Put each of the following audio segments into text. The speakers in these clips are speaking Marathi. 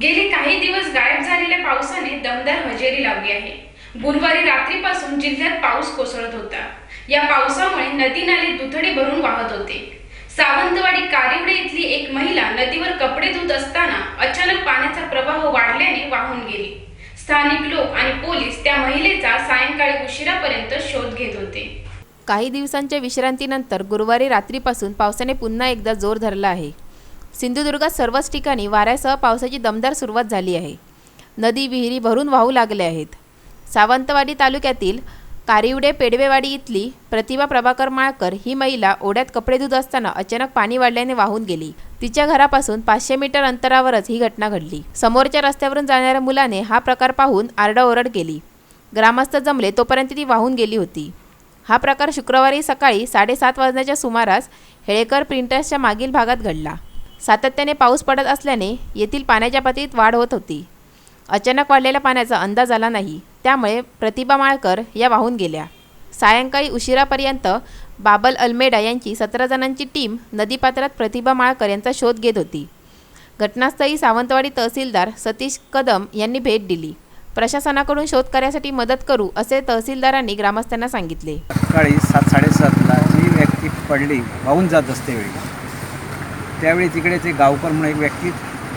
गेली काही दिवस गायब झालेल्या पावसाने दमदार हजेरी लावली आहे. गुरुवारी रात्रीपासून जिल्ह्यात पाऊस कोसळत होता. या पावसामुळे नदी नाले दुथडी भरून वाहत होते. सावंतवाडी कारिवडे इथली एक महिला नदीवर कपडे धुत असताना अचानक पाण्याचा प्रवाह वाढल्याने वाहून गेली. स्थानिक लोक आणि पोलीस त्या महिलेचा सायंकाळी उशिरापर्यंत शोध घेत होते. काही दिवसांच्या विश्रांतीनंतर गुरुवारी रात्रीपासून पावसाने पुन्हा एकदा जोर धरला आहे. सिंधुदुर्गात सर्वच ठिकाणी वाऱ्यासह पावसाची दमदार सुरुवात झाली आहे. नदी विहिरी भरून वाहू लागल्या आहेत. सावंतवाडी तालुक्यातील कारिवडे पेडवेवाडी इथली प्रतिभा प्रभाकर माळकर ही महिला ओढ्यात कपडे धुत असताना अचानक पाणी वाढल्याने वाहून गेली. तिच्या घरापासून पाचशे मीटर अंतरावरच ही घटना घडली. समोरच्या रस्त्यावरून जाणाऱ्या मुलाने हा प्रकार पाहून आरडाओरड केली. ग्रामस्थ जमले तोपर्यंत ती वाहून गेली होती. हा प्रकार शुक्रवारी सकाळी साडेसात वाजण्याच्या सुमारास हेळेकर प्रिंटर्सच्या मागील भागात घडला. सातत्याने पाऊस पडत असल्याने येथील पाण्याच्या पातळीत वाढ होत होती. अचानक वाढलेल्या पाण्याचा अंदाज आला नाही. त्यामुळे प्रतिभा माळकर या वाहून गेल्या. सायंकाळी उशिरापर्यंत बाबल अल्मेडा यांची सतरा जणांची टीम नदीपात्रात प्रतिभा माळकर यांचा शोध घेत होती. घटनास्थळी सावंतवाडी तहसीलदार सतीश कदम यांनी भेट दिली. प्रशासनाकडून शोधकार्यासाठी मदत करू असे तहसीलदारांनी ग्रामस्थांना सांगितले. सकाळी सात साडेसातला जी व्यक्ती पडली वाहून जात असते वेळी त्यावेळी तिकडे ते गावकर म्हणून एक व्यक्ती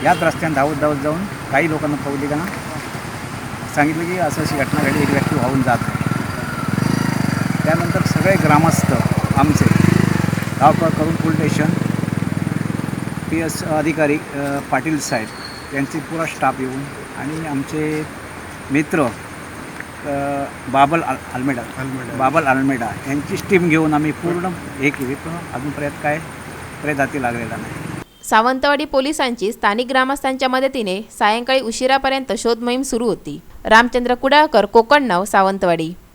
याच रस्त्याने धावत धावत जाऊन काही लोकांना पवली का सांगितलं की असं अशी घटना घडली एक व्यक्ती वाहून जात आहे त्यानंतर सगळे ग्रामस्थ आमचे गावकर करून पोलीस स्टेशन पी एस अधिकारी पाटील साहेब यांची पुरा स्टाफ येऊन आणि आमचे मित्र बाबल अल अल्मेडा बाबल अल्मेडा यांचीच टीम घेऊन आम्ही पूर्ण हे केली. पण अजूनपर्यंत काय प्रयत्न जाती लागलेला नाही सावंतवाडी पोलिसांची स्थानिक ग्रामस्थांच्या मदतीने सायंकाळी उशिरापर्यंत शोधमोहीम सुरू होती. रामचंद्र कुडाळकर कोकण नाव सावंतवाडी.